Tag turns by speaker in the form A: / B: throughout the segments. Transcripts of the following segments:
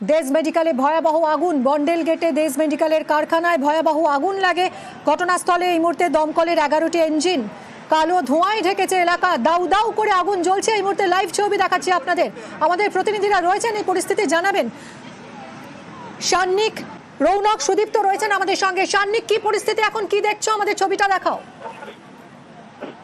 A: দেশ মেডিকেলে ভয়াবহ আগুন। বন্ডেল গেটে দেশ মেডিকেলের কারখানায় ভয়াবহ আগুন লাগে। ঘটনাস্থলে এই মুহূর্তে দমকলের এগারোটি ইঞ্জিন কালো ধোঁয়ায় ঢেকেছে এলাকা। দাউ দাউ করে আগুন জ্বলছে। এই মুহূর্তে লাইভ ছবি দেখাচ্ছি আপনাদের। আমাদের প্রতিনিধিরা রয়েছেন, এই পরিস্থিতি জানাবেন। সান্নিক রৌনক সুদীপ্ত রয়েছেন আমাদের সঙ্গে। সান্নিক, কি পরিস্থিতি? এখন কি দেখছ? আমাদের ছবিটা দেখাও।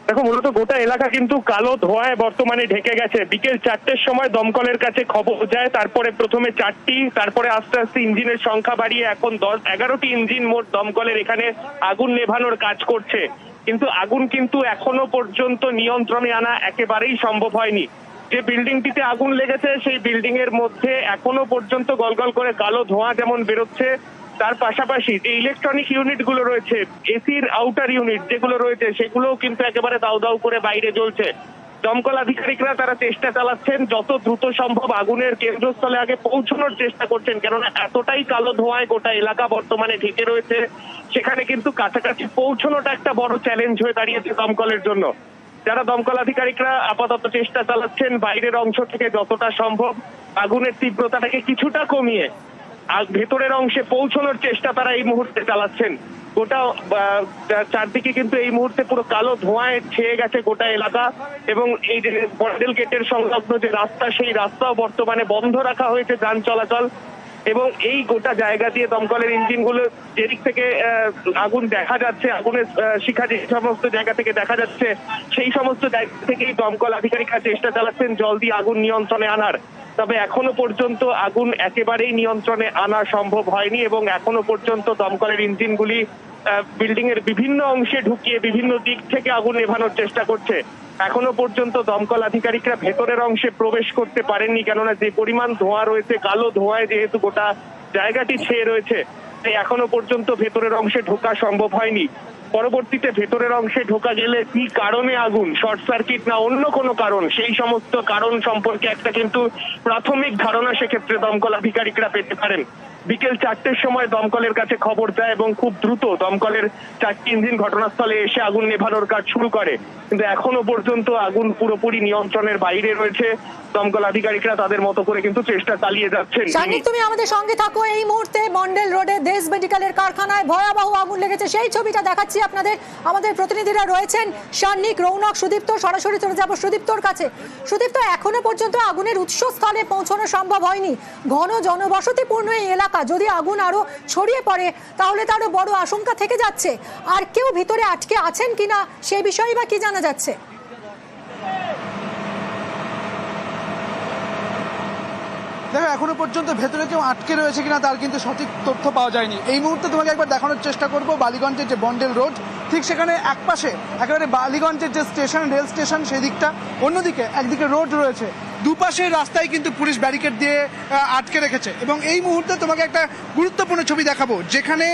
B: দেখো, মূলত গোটা এলাকা কিন্তু কালো ধোঁয়ায় বর্তমানে ঢেকে গেছে। বিকেল চারটের সময় দমকলের কাছে খবর যায়, তারপরে প্রথমে চারটি, তারপরে আস্তে আস্তে ইঞ্জিনের সংখ্যা বাড়িয়ে এখন দশ, এগারোটি ইঞ্জিন মোট দমকলের এখানে আগুন নেভানোর কাজ করছে। কিন্তু আগুন কিন্তু এখনও পর্যন্ত নিয়ন্ত্রণে আনা একেবারেই সম্ভব হয়নি। যে বিল্ডিংটিতে আগুন লেগেছে, সেই বিল্ডিং এর মধ্যে এখনও পর্যন্ত গলগল করে কালো ধোঁয়া যেমন বেরোচ্ছে তার পাশাপাশি যে ইলেকট্রনিক ইউনিটগুলো রয়েছে এসির আউটার ইউনিট যেগুলো রয়েছে, সেগুলোও কিন্তু একেবারে দাউ দাউ করে বাইরে জ্বলছে। দমকল আধিকারিকরা তারা চেষ্টা চালাচ্ছেন, যত দ্রুত সম্ভব আগুনের কেন্দ্রস্থলে আগে পৌঁছানোর চেষ্টা করছেন, কেননা এতটাই কালো ধোঁয়ায় গোটা এলাকা বর্তমানে ঢেকে রয়েছে। সেখানে কিন্তু কাছাকাছি পৌঁছানোটা একটা বড় চ্যালেঞ্জ হয়ে দাঁড়িয়েছে দমকলের জন্য। যারা দমকল আধিকারিকরা আপাতত চেষ্টা চালাচ্ছেন, বাইরের অংশ থেকে যতটা সম্ভব আগুনের তীব্রতাটাকে কিছুটা কমিয়ে ভেতরের অংশে পৌঁছানোর চেষ্টা তারা এই মুহূর্তে চালাচ্ছেন। গোটা চারদিকে কিন্তু এই মুহূর্তে পুরো কালো ধোঁয়ায় ছেয়ে গেছে গোটা এলাকা এবং এই যে বন্ডেল গেটের সংলগ্ন যে রাস্তা, সেই রাস্তাও বর্তমানে বন্ধ রাখা হয়েছে যান চলাচল এবং এই গোটা জায়গা দিয়ে দমকলের ইঞ্জিনগুলো যেদিক থেকে আগুন দেখা যাচ্ছে আগুনের শিখা যে সমস্ত জায়গা থেকে দেখা যাচ্ছে, সেই সমস্ত জায়গা থেকেই দমকল আধিকারিকরা চেষ্টা চালাচ্ছেন জল দিয়ে আগুন নিয়ন্ত্রণে আনার। তবে এখনও পর্যন্ত আগুন একেবারেই নিয়ন্ত্রণে আনা সম্ভব হয়নি এবং এখনও পর্যন্ত দমকলের ইঞ্জিনগুলি বিল্ডিং এর বিভিন্ন অংশে ঢুকিয়ে বিভিন্ন দিক থেকে আগুন নেভানোর চেষ্টা করছে। এখনও পর্যন্ত দমকল আধিকারিকরা ভেতরের অংশে প্রবেশ করতে পারেননি, কেননা যে পরিমাণ ধোঁয়া রয়েছে, কালো ধোঁয়ায় যেহেতু গোটা জায়গাটি ছেয়ে রয়েছে, তাই এখনও পর্যন্ত ভেতরের অংশে ঢোকা সম্ভব হয়নি। পরবর্তীতে ভেতরের অংশে ঢোকা গেলে কি কারণে আগুন? শর্ট সার্কিট না অন্য কোনো কারণ? সেই সমস্ত কারণ সম্পর্কে একটা কিন্তু প্রাথমিক ধারণা সেক্ষেত্রে দমকল আধিকারিকরা পেতে পারেন। বিকেল চারটের সময় দমকলের কাছে খবর দেয় এবং খুব দ্রুত দমকলের চারটি ইঞ্জিন ঘটনাস্থলে এসে আগুন নেভানোর কাজ শুরু করে। কিন্তু এখনও পর্যন্ত আগুন পুরোপুরি নিয়ন্ত্রণের বাইরে রয়েছে। দমকল আধিকারিকরা তাদের মতো করে কিন্তু চেষ্টা চালিয়ে যাচ্ছেন।
A: তুমি আমাদের সঙ্গে থাকো। এই মুহূর্তে মন্ডেল রোডে দেশ মেডিকেলের কারখানায় ভয়াবহ আগুন লেগেছে। সেই ছবিটা দেখাচ্ছি আপনাদের। আমাদের প্রতিনিধিরা রয়েছেন সান্নিক, রৌনক, সুদীপ্ত, সরাসরি চলে যাব সুদীপ্তর কাছে। সুদীপ্ত, এখনও পর্যন্ত আগুনের উৎসস্থলে পৌঁছানো সম্ভব হয়নি। ঘন জনবসতিপূর্ণ এই এলাকা যদি আগুন আরও ছড়িয়ে পড়ে, তাহলে তারও বড় আশঙ্কা থেকে যাচ্ছে। আর কেউ ভিতরে আটকে আছেন কিনা, সে বিষয়ে বা কি জানা যাচ্ছে?
C: দেখো, এখনও পর্যন্ত ভেতরে কেউ আটকে রয়েছে কিনা, তার কিন্তু সঠিক তথ্য পাওয়া যায়নি। এই মুহূর্তে তোমাকে একবার দেখানোর চেষ্টা করব, বালিগঞ্জের যে বন্ডেল রোড, ঠিক সেখানে একপাশে, একেবারে বালিগঞ্জের যে স্টেশন, রেল স্টেশন সেই দিকটা অন্যদিকে একদিকে রোড রয়েছে। দুপাশের রাস্তায় কিন্তু পুলিশ ব্যারিকেড দিয়ে আটকে রেখেছে। এবং এই মুহূর্তে তোমাকে একটা গুরুত্বপূর্ণ ছবি দেখাবো, যেখানে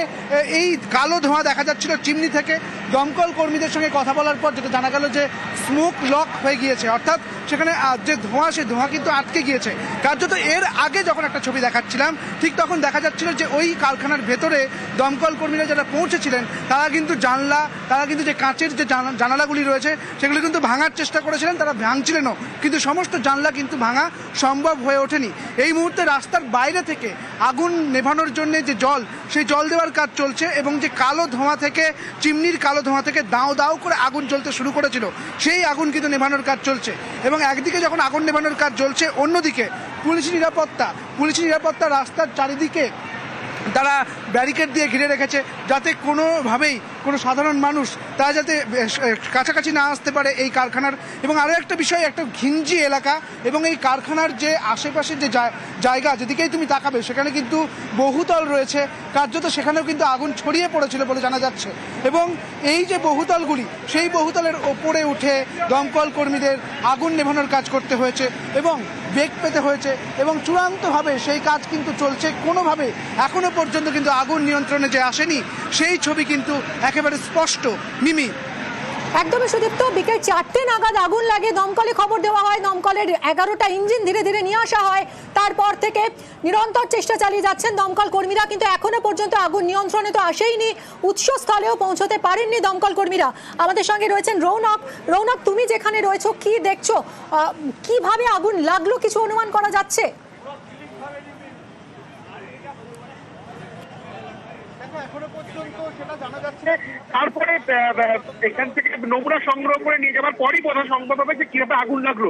C: এই কালো ধোঁয়া দেখা যাচ্ছিল চিমনি থেকে। দমকল কর্মীদের সঙ্গে কথা বলার পর যেটা জানা গেল যে স্মোক লক হয়ে গিয়েছে, অর্থাৎ সেখানে যে ধোঁয়া, সেই ধোঁয়া কিন্তু আটকে গিয়েছে। কার্যত এর আগে যখন একটা ছবি দেখাচ্ছিলাম, ঠিক তখন দেখা যাচ্ছিল যে ওই কারখানার ভেতরে দমকল কর্মীরা যারা পৌঁছেছিলেন, তারা কিন্তু জানলা, তারা কিন্তু যে কাঁচের যে জানা- জানালাগুলি রয়েছে, সেগুলি কিন্তু ভাঙার চেষ্টা করেছিলেন, তারা ভাঙছিলেনও। কিন্তু সমস্ত জানলা কিন্তু ভাঙা সম্ভব হয়ে ওঠেনি। এই মুহূর্তে রাস্তার বাইরে থেকে আগুন নেভানোর জন্য যে জল, সেই জল দেওয়ার কাজ চলছে এবং যে কালো ধোঁয়া থেকে, চিমনির কালো ধোঁয়া থেকে দাও দাও করে আগুন চলতে শুরু করেছিল। সেই আগুন কিন্তু নেভানোর কাজ চলছে। এবং একদিকে যখন আগুন নেভানোর কাজ চলছে, অন্যদিকে পুলিশ নিরাপত্তা পুলিশ নিরাপত্তা রাস্তার চারিদিকে তারা ব্যারিকেড দিয়ে ঘিরে রেখেছে যাতে কোনোভাবেই কোনো সাধারণ মানুষ তারা যাতে কাছাকাছি না আসতে পারে এই কারখানার। এবং আরও একটা বিষয়, একটা ঘিঞ্জি এলাকা এবং এই কারখানার যে আশেপাশের যে জায়- জায়গা যেদিকেই তুমি তাকাবে, সেখানে কিন্তু বহুতল রয়েছে। কার্যত সেখানেও কিন্তু আগুন ছড়িয়ে পড়েছিল বলে জানা যাচ্ছে। এবং এই যে বহুতলগুলি, সেই বহুতলের ওপরে উঠে দমকল কর্মীদের আগুন নেভানোর কাজ করতে হয়েছে এবং বেগ পেতে হয়েছে এবং চূড়ান্তভাবে সেই কাজ কিন্তু চলছে। কোনোভাবে এখনও পর্যন্ত কিন্তু আগুন নিয়ন্ত্রণে যে আসেনি, সেই ছবি কিন্তু একেবারে স্পষ্ট। মিমি।
A: একদমই সুদীপ্ত, বিকেল চারটে নাগাদ আগুন লাগে। দমকলে খবর দেওয়া হয়, দমকলের এগারোটা ইঞ্জিন ধীরে ধীরে নিয়ে আসা হয়। তারপর থেকে নিরন্তর চেষ্টা চালিয়ে যাচ্ছেন দমকল কর্মীরা, কিন্তু এখনও পর্যন্ত আগুন নিয়ন্ত্রণে তো আসেইনি। উৎসস্থলেও পৌঁছতে পারেননি দমকল কর্মীরা। আমাদের সঙ্গে রয়েছেন রৌনক। রৌনক, তুমি যেখানে রয়েছো, কি দেখছ? কীভাবে আগুন লাগল? কিছু অনুমান করা যাচ্ছে
C: এখনও পর্যন্ত সেটা জানা যাচ্ছে
D: তারপরে এখান থেকে নমুনা সংগ্রহ করে নিয়ে যাওয়ার পরই বোঝা সম্ভব হবে যে কীভাবে আগুন লাগল।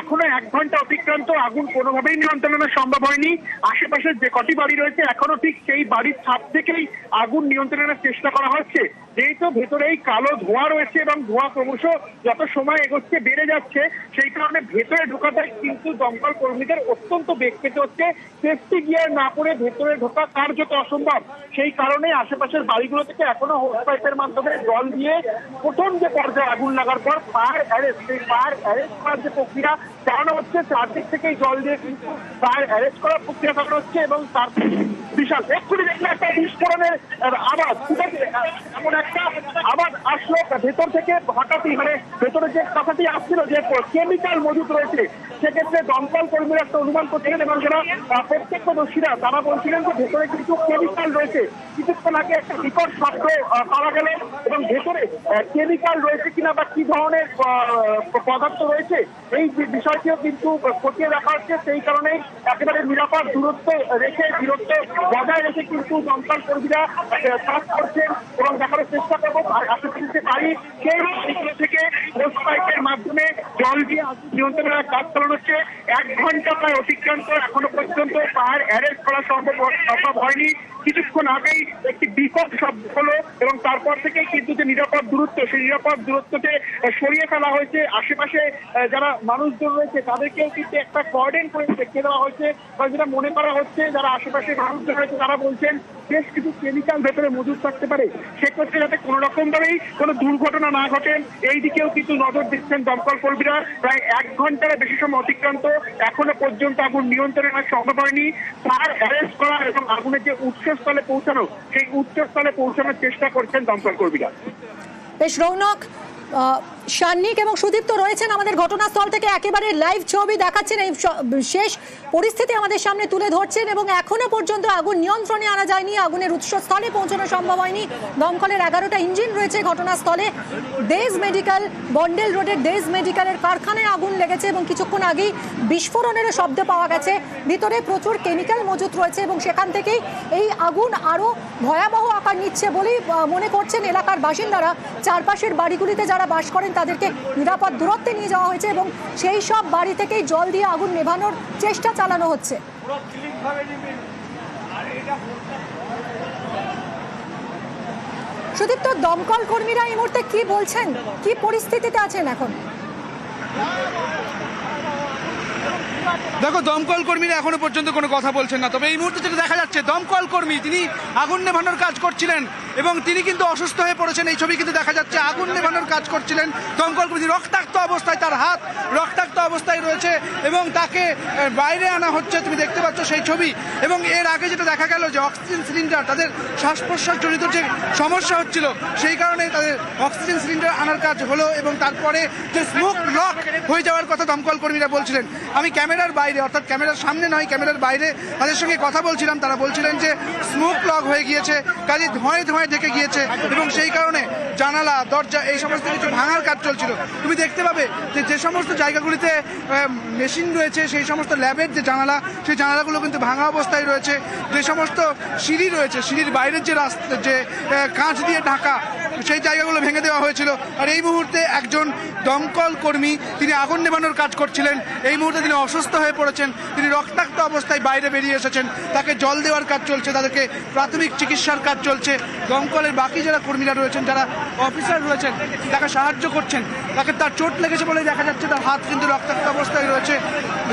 D: এখনও এক ঘণ্টা অতিক্রান্ত আগুন কোনোভাবেই নিয়ন্ত্রণ সম্ভব হয়নি। আশেপাশে যে কটি বাড়ি রয়েছে, এখনও ঠিক সেই বাড়ির ছাদ থেকেই আগুন নিয়ন্ত্রণের চেষ্টা করা হচ্ছে। যেহেতু ভেতরে এই কালো ধোঁয়া রয়েছে এবং ধোঁয়া ক্রমশ যত সময় এগোচ্ছে, বেড়ে যাচ্ছে, সেই কারণে ভেতরে ঢোকাটাই কিন্তু দমকল কর্মীদের অত্যন্ত বেগ পেতে হচ্ছে। সেফটি গিয়ার না পরে ভেতরে ঢোকা কার্যত অসম্ভব। সেই কারণে আশেপাশের বাড়িগুলো থেকে এখনও হোস পাইপের মাধ্যমে জল দিয়ে প্রথম যে পর্যায়ে আগুন লাগার পর ফায়ার, অ্যারেস্ট সেই ফায়ার, অ্যারেস্ট করার যে প্রক্রিয়া চালানো হচ্ছে, চারদিক থেকেই জল দিয়ে কিন্তু ফায়ার, অ্যারেস্ট করার প্রক্রিয়া চালানো হচ্ছে এবং তার বিশাল, এক্ষুনি দেখলে একটা বিস্ফোরণের আওয়াজ, ঠিক আছে? এমন একটা আওয়াজ আসলো ভেতর থেকে হঠাৎই মানে ভেতরে যে কথাটি আসছিল যে কেমিক্যাল মজুদ রয়েছে, সেক্ষেত্রে দমকল কর্মীরা একটা অনুমান করছিলেন এবং যারা প্রত্যক্ষদর্শীরা তারা বলছিলেন যে ভেতরে কিছু কেমিক্যাল রয়েছে। কিছুক্ষণ আগে একটা বিকট শব্দ পাওয়া গেল এবং ভেতরে কেমিক্যাল রয়েছে কিনা বা কি ধরনের পদার্থ রয়েছে, এই বিষয়টিও কিন্তু খতিয়ে দেখা হচ্ছে। সেই কারণে একেবারে নিরাপদ দূরত্ব রেখে, দূরত্ব বজায় রেখে কিন্তু দমকল কর্মীরা কাজ করছেন এবং দেখানোর চেষ্টা করব। যে বাড়ি সেই বাড়িগুলো থেকে পাইপের মাধ্যমে জল দিয়ে নিয়ন্ত্রণের কাজ চালানো হচ্ছে। এক ঘণ্টা প্রায় অতিক্রান্ত, এখনও পর্যন্ত পাহাড় অ্যারেস্ট করা সম্ভব সম্ভব হয়নি। কিছুক্ষণ আগেই একটি বিকট শব্দ হলো এবং তারপর থেকেই কিন্তু নিরাপদ দূরত্ব। সেই নিরাপদ দূরত্বকে সরিয়ে ফেলা হয়েছে। আশেপাশে যারা মানুষজন রয়েছে, তাদেরকেও কিন্তু একটা কর্ডেন করে দেখিয়ে দেওয়া হয়েছে। বা যেটা মনে করা হচ্ছে, যারা আশেপাশে মানুষজন রয়েছে, তারা বলছেন বেশ কিছু কেমিক্যাল ভেতরে মজুদ থাকতে পারে। সেক্ষেত্রে যাতে কোনো রকম ভাবেই কোনো দুর্ঘটনা না ঘটে, এই দিকেও কিন্তু নজর দিচ্ছেন দমকল কর্মীরা। প্রায় এক ঘণ্টার বেশি সময় অতিক্রান্ত, এখনও পর্যন্ত আগুন নিয়ন্ত্রণে আনা সম্ভব হয়নি। তার অ্যারেস্ট করা এবং আগুনের যে উৎসস্থলে পৌঁছানো, সেই উৎসস্থলে পৌঁছানোর চেষ্টা করছেন দমকল কর্মীরা।
A: বেশ, রৌনক সান্নিক এবং সুদীপ্ত রয়েছেন আমাদের ঘটনাস্থল থেকে। একেবারে লাইভ ছবি দেখাচ্ছেন এই শেষ পরিস্থিতি আমাদের সামনে তুলে ধরছেন এবং এখনও পর্যন্ত আগুন নিয়ন্ত্রণে আনা যায়নি। আগুনের উৎসস্থলে পৌঁছানো সম্ভব হয়নি। দমকলের এগারোটা ইঞ্জিন রয়েছে ঘটনাস্থলে। দেশ মেডিকেল, বন্ডেল রোডের দেশ মেডিকেলের কারখানায় আগুন লেগেছে এবং কিছুক্ষণ আগেই বিস্ফোরণেরও শব্দ পাওয়া গেছে। ভিতরে প্রচুর কেমিক্যাল মজুত রয়েছে এবং সেখান থেকেই এই আগুন আরও ভয়াবহ আকার নিচ্ছে বলেই মনে করছেন এলাকার বাসিন্দারা। চারপাশের বাড়িগুলিতে যারা বাস করেন তাদেরকে নিরাপদ দূরত্বে নিয়ে যাওয়া হয়েছে এবং সেই সব বাড়ি থেকেই জল দিয়ে আগুন নেভানোর চেষ্টা চালানো হচ্ছে। সুদীপ্ত দমকল কর্মীরা এই মুহূর্তে কি বলছেন? কি পরিস্থিতিতে আছেন এখন?
C: দেখো, দমকল কর্মীরা এখনও পর্যন্ত কোনো কথা বলছেন না। তবে এই মুহূর্তে যেটা দেখা যাচ্ছে, দমকল কর্মী, তিনি আগুন নেভানোর কাজ করছিলেন এবং তিনি কিন্তু অসুস্থ হয়ে পড়েছেন এই ছবি কিন্তু দেখা যাচ্ছে। আগুন নেভানোর কাজ করছিলেন দমকল কর্মী। রক্তাক্ত অবস্থায় তার হাত রক্তাক্ত অবস্থায় রয়েছে এবং তাকে বাইরে আনা হচ্ছে, তুমি দেখতে পাচ্ছ সেই ছবি। এবং এর আগে যেটা দেখা গেল যে অক্সিজেন সিলিন্ডার, তাদের শ্বাস প্রশ্বাস জনিত যে সমস্যা হচ্ছিল, সেই কারণে তাদের অক্সিজেন সিলিন্ডার আনার কাজ হলো এবং তারপরে যে স্মোক লক হয়ে যাওয়ার কথা দমকল কর্মীরা বলছিলেন। আমি ক্যামেরার বাইরে, অর্থাৎ ক্যামেরার সামনে নয়, ক্যামেরার বাইরে তাদের সঙ্গে কথা বলছিলাম। তারা বলছিলেন যে স্মোক লক হয়ে গিয়েছে কাজে ধোঁয়ায় ধোঁয়ায় ঢেকে গিয়েছে এবং সেই কারণে জানালা, দরজা, এই সমস্ত কিছু ভাঙার কাজ চলছিল। তুমি দেখতে পাবে যে যে সমস্ত জায়গাগুলিতে মেশিন রয়েছে, সেই সমস্ত ল্যাবের যে জানালা, সেই জানালাগুলো কিন্তু ভাঙা অবস্থায় রয়েছে। যে সমস্ত সিঁড়ি রয়েছে, সিঁড়ির বাইরের যে রাস্তা, যে কাঁচ দিয়ে ঢাকা সেই জায়গাগুলো ভেঙে দেওয়া হয়েছিল। আর এই মুহূর্তে একজন দমকল কর্মী, তিনি আগুন নেভানোর কাজ করছিলেন। এই মুহূর্তে তিনি অসুস্থ হয়ে পড়েছেন। তিনি রক্তাক্ত অবস্থায় বাইরে বেরিয়ে এসেছেন। তাকে জল দেওয়ার কাজ চলছে, তাদেরকে প্রাথমিক চিকিৎসার কাজ চলছে। দমকলের বাকি যারা কর্মীরা রয়েছেন, যারা অফিসার রয়েছেন, তাকে সাহায্য করছেন। তাকে তার চোট লেগেছে বলে দেখা যাচ্ছে, তার হাত কিন্তু রক্তাক্ত অবস্থায় রয়েছে।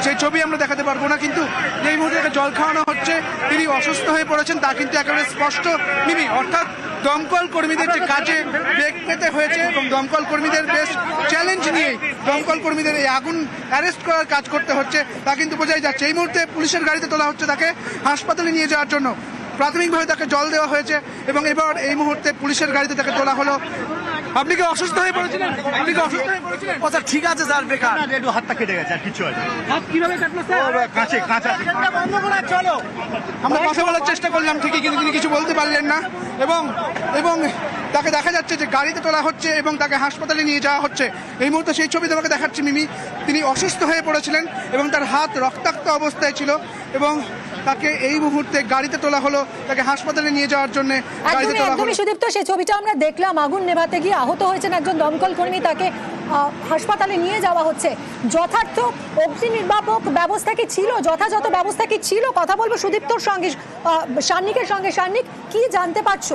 C: সেই ছবি আমরা দেখাতে পারব না, কিন্তু এই মুহূর্তে জল খাওয়ানো হচ্ছে। তিনি অসুস্থ হয়ে পড়েছেন, তা কিন্তু একেবারে স্পষ্ট, মিমি, অর্থাৎ দমকল কর্মীদের যে কাজে বেগ পেতে হয়েছে এবং দমকল কর্মীদের বেশ চ্যালেঞ্জ নিয়ে দমকল কর্মীদের এই আগুন অ্যারেস্ট করার কাজ করতে হচ্ছে, তা কিন্তু বোঝাই যাচ্ছে। এই মুহূর্তে পুলিশের গাড়িতে তোলা হচ্ছে তাকে হাসপাতালে নিয়ে যাওয়ার জন্য। প্রাথমিকভাবে তাকে জল দেওয়া হয়েছে এবং এবার এই মুহূর্তে পুলিশের গাড়িতে তাকে তোলা হলো। আপনি কি অসুস্থ হয়ে পড়েছিলেন? আপনি কি অসুস্থ হয়ে পড়েছিলেন?
E: কথা ঠিক আছে স্যার বেকার। না একটু হাতটা কেটে গেছে আর কিছু হয়নি।
C: হাত কীভাবে কাটলো স্যার?
E: কাঁচে কাঁচা।
C: বন্ধ করে চলো। আমরা কথা বলার চেষ্টা করলাম ঠিকই কিন্তু তিনি কিছু বলতে পারলেন না। এবং এবং তাকে দেখা যাচ্ছে যে গাড়িতে তোলা হচ্ছে এবং তাকে হাসপাতালে নিয়ে যাওয়া হচ্ছে। এই মুহূর্তে সেই ছবি তোমাকে দেখাচ্ছি মিমি। তিনি অসুস্থ হয়ে পড়েছিলেন এবং তার হাত রক্তাক্ত অবস্থায় ছিল এবং তাকে এই মুহূর্তে গাড়িতে তোলা হলো তাকে হাসপাতালে নিয়ে যাওয়ার জন্য
A: একদমই সুদীপ্ত সেই ছবিটা আমরা দেখলাম। আগুন নেভাতে গিয়ে আহত হয়েছেন একজন দমকল কর্মী তাকে হাসপাতালে নিয়ে যাওয়া হচ্ছে। যথার্থ অগ্নি নির্বাপক ব্যবস্থা কি ছিল? যথাযথ ব্যবস্থা কি ছিল? কথা বলব সুদীপ্তর সঙ্গে সান্নিকের সঙ্গে। সান্নিক কি জানতে পারছ?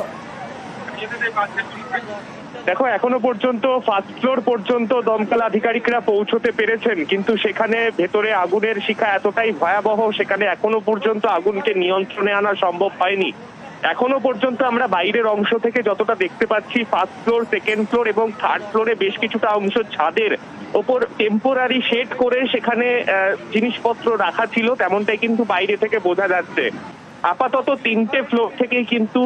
B: দেখো, এখনও পর্যন্ত ফার্স্ট ফ্লোর পর্যন্ত দমকল আধিকারিকরা পৌঁছতে পেরেছেন, কিন্তু সেখানে ভেতরে আগুনের শিখা এতটাই ভয়াবহ, সেখানে এখনও পর্যন্ত আগুনকে নিয়ন্ত্রণে আনা সম্ভব হয়নি। এখনও পর্যন্ত আমরা বাইরের অংশ থেকে যতটা দেখতে পাচ্ছি ফার্স্ট ফ্লোর সেকেন্ড ফ্লোর এবং থার্ড ফ্লোরে বেশ কিছুটা অংশ ছাদের ওপর টেম্পোরারি শেড করে সেখানে জিনিসপত্র রাখা ছিল, তেমনটাই কিন্তু বাইরে থেকে বোঝা যাচ্ছে। আপাতত তিনটে ফ্লোর থেকেই কিন্তু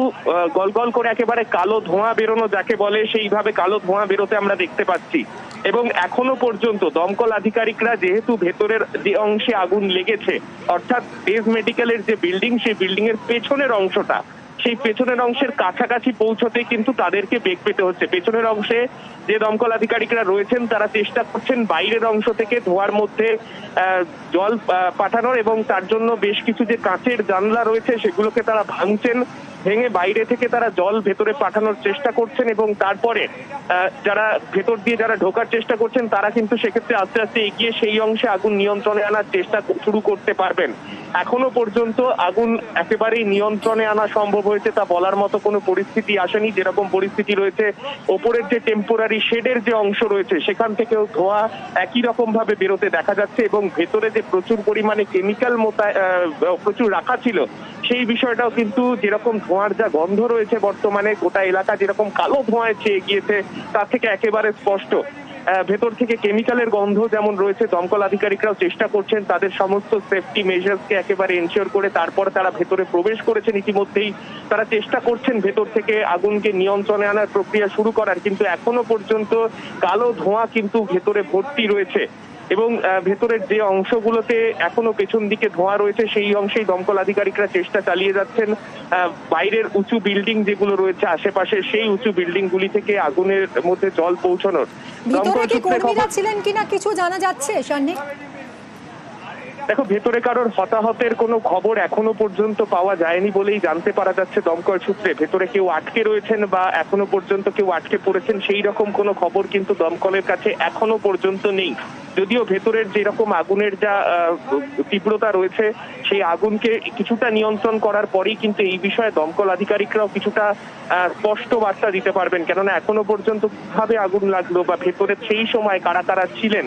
B: গল গল করে একেবারে কালো ধোঁয়া বেরোনো যাকে বলে, সেইভাবে কালো ধোঁয়া বেরোতে আমরা দেখতে পাচ্ছি। এবং এখনও পর্যন্ত দমকল আধিকারিকরা যেহেতু ভেতরের যে অংশে আগুন লেগেছে, অর্থাৎ বেস মেডিকেলের যে বিল্ডিং সেই বিল্ডিং এর পেছনের অংশটা সেই পেছনের অংশের কাছাকাছি পৌঁছতে কিন্তু তাদেরকে বেগ পেতে হচ্ছে। পেছনের অংশে যে দমকল আধিকারিকরা রয়েছেন, তারা চেষ্টা করছেন বাইরের অংশ থেকে ধোয়ার মধ্যে জল পাঠানোর এবং তার জন্য বেশ কিছু যে কাঁচের জানলা রয়েছে, সেগুলোকে তারা ভাঙছেন। ভেঙে বাইরে থেকে তারা জল ভেতরে পাঠানোর চেষ্টা করছেন এবং তারপরে যারা ভেতর দিয়ে যারা ঢোকার চেষ্টা করছেন, তারা কিন্তু সেক্ষেত্রে আস্তে আস্তে এগিয়ে সেই অংশে আগুন নিয়ন্ত্রণে আনার চেষ্টা শুরু করতে পারবেন। এখনও পর্যন্ত আগুন একেবারেই নিয়ন্ত্রণে আনা সম্ভব হয়েছে তা বলার মতো কোনো পরিস্থিতি আসেনি। যেরকম পরিস্থিতি রয়েছে, ওপরের যে টেম্পোরারি শেডের যে অংশ রয়েছে, সেখান থেকেও ধোঁয়া একই রকম ভাবে বেরোতে দেখা যাচ্ছে এবং ভেতরে যে প্রচুর পরিমাণে কেমিক্যাল মোতায় প্রচুর রাখা ছিল, সেই বিষয়টাও কিন্তু যেরকম ধোঁয়ার যা গন্ধ রয়েছে বর্তমানে, গোটা এলাকা যেরকম কালো ধোঁয়ায় চেয়ে গিয়েছে, তার থেকে একেবারে স্পষ্ট। ভেতর থেকে কেমিক্যালের গন্ধ যেমন রয়েছে, দমকল আধিকারিকরাও চেষ্টা করছেন তাদের সমস্ত সেফটি মেজার্সকে একেবারে এনশিওর করে, তারপর তারা ভেতরে প্রবেশ করেছেন ইতিমধ্যেই। তারা চেষ্টা করছেন ভেতর থেকে আগুনকে নিয়ন্ত্রণে আনার প্রক্রিয়া শুরু করার, কিন্তু এখনও পর্যন্ত কালো ধোঁয়া কিন্তু ভেতরে ভর্তি রয়েছে। এবং ভেতরের যে অংশগুলোতে এখনও পেছন দিকে ধোঁয়া রয়েছে সেই অংশেই দমকল আধিকারিকরা চেষ্টা চালিয়ে যাচ্ছেন। আহ, বাইরের উঁচু বিল্ডিং যেগুলো রয়েছে আশেপাশে সেই উঁচু বিল্ডিং গুলি থেকে আগুনের মধ্যে জল পৌঁছানোর। দমকল সূত্রে খবর-
A: ছিলেন কিনা কিছু জানা যাচ্ছে সান্নিক
B: দেখো, ভেতরে কারোর হতাহতের কোনো খবর এখনও পর্যন্ত পাওয়া যায়নি বলেই জানতে পারা যাচ্ছে দমকল সূত্রে। ভেতরে কেউ আটকে রয়েছেন বা এখনও পর্যন্ত কেউ আটকে পড়েছেন, সেই রকম কোনো খবর কিন্তু দমকলের কাছে এখনও পর্যন্ত নেই। যদিও ভেতরের যেরকম আগুনের যা তীব্রতা রয়েছে, সেই আগুনকে কিছুটা নিয়ন্ত্রণ করার পরেই কিন্তু এই বিষয়ে দমকল আধিকারিকরাও কিছুটা স্পষ্ট বার্তা দিতে পারবেন। কেননা এখনও পর্যন্ত কীভাবে আগুন লাগল বা ভেতরে সেই সময় কারা কারা ছিলেন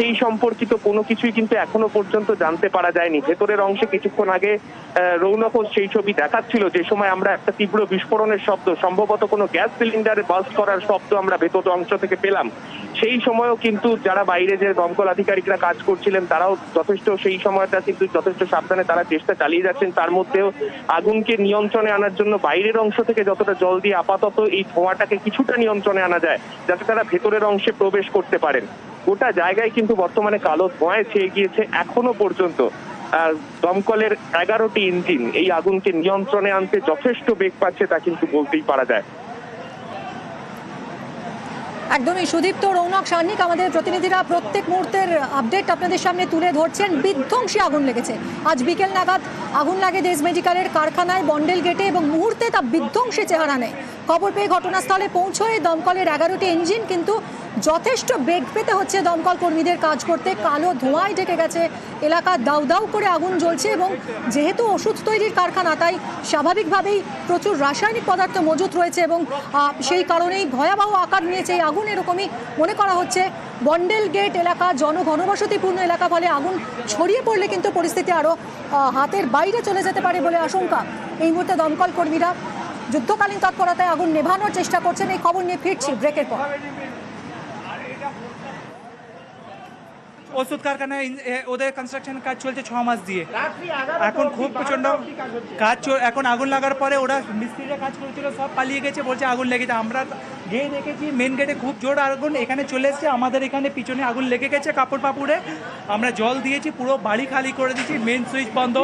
B: সেই সম্পর্কিত কোনো কিছুই কিন্তু এখনও পর্যন্ত জানতে পারা যায়নি। ভেতরের অংশে কিছুক্ষণ আগে আহ, রৌনকও সেই ছবি দেখাচ্ছিল যে সময় আমরা একটা তীব্র বিস্ফোরণের শব্দ সম্ভবত কোনো গ্যাস সিলিন্ডারে বাস্ট করার শব্দ আমরা ভেতর অংশ থেকে পেলাম। সেই সময়ও কিন্তু যারা বাইরে যে দমকল আধিকারিকরা কাজ করছিলেন তারাও যথেষ্ট সেই সময়টা কিন্তু যথেষ্ট সাবধানে তারা চেষ্টা চালিয়ে যাচ্ছেন। তার মধ্যেও আগুনকে নিয়ন্ত্রণে আনার জন্য বাইরের অংশ থেকে যতটা জল দিয়ে আপাতত এই ধোঁয়াটাকে কিছুটা নিয়ন্ত্রণে আনা যায় যাতে তারা ভেতরের অংশে প্রবেশ করতে পারেন। গোটা জায়গায় কিন্তু বর্তমানে কালো ধোঁয়ায় ছেয়ে গিয়েছে এখনও পর্যন্ত। দমকলের এগারোটি ইঞ্জিন এই আগুনকে নিয়ন্ত্রণে আনতে যথেষ্ট বেগ পাচ্ছে তা কিন্তু বলতেই পারা যায়।
A: একদমই। সুদীপ্ত রৌনক সান্নিক, আমাদের প্রতিনিধিরা প্রত্যেক মুহূর্তের আপডেট আপনাদের সামনে তুলে ধরছেন। বিধ্বংসী আগুন লেগেছে। আজ বিকেল নাগাদ আগুন লাগে দেশ মেডিকেলের কারখানায় বন্ডেল গেটে এবং মুহূর্তে তা বিধ্বংসী চেহারা নেয়। খবর পেয়ে ঘটনাস্থলে পৌঁছয়ে দমকলের এগারোটি ইঞ্জিন, কিন্তু যথেষ্ট বেগ পেতে হচ্ছে দমকল কর্মীদের কাজ করতে। কালো ধোঁয়ায় ঢেকে গেছে এলাকা, দাউ দাউ করে আগুন জ্বলছে এবং যেহেতু ওষুধ তৈরির কারখানা, তাই স্বাভাবিকভাবেই প্রচুর রাসায়নিক পদার্থ মজুত রয়েছে এবং সেই কারণেই ভয়াবহ আকার নিয়েছে এই আগুন। এরকমই মনে করা হচ্ছে বন্ডেল গেট এলাকা, জনঘনবসতিপূর্ণ এলাকা ফলে আগুন ছড়িয়ে পড়লে কিন্তু পরিস্থিতি আরও হাতের বাইরে চলে যেতে পারে বলে আশঙ্কা। এই মুহূর্তে দমকল কর্মীরা যুদ্ধকালীন তৎপরতায় আগুন নেভানোর চেষ্টা করছেন। এই খবর নিয়ে ফিরছি ব্রেকের পর।
F: ওষুধ কারখানায় ওদের কনস্ট্রাকশন কাজ চলছে ছ মাস দিয়ে। এখন খুব প্রচণ্ড কাজ এখন আগুন লাগার পরে ওরা মিস্ত্রিরা কাজ করেছিল সব পালিয়ে গেছে বলছে আগুন লেগেছে আমরা গিয়ে দেখেছি মেন গেটে খুব জোর আগুন এখানে চলে এসেছে আমাদের এখানে পিছনে আগুন লেগে গেছে কাপড় পাপড়ে আমরা জল দিয়েছি পুরো বাড়ি খালি করে দিয়েছি মেন সুইচ বন্ধ।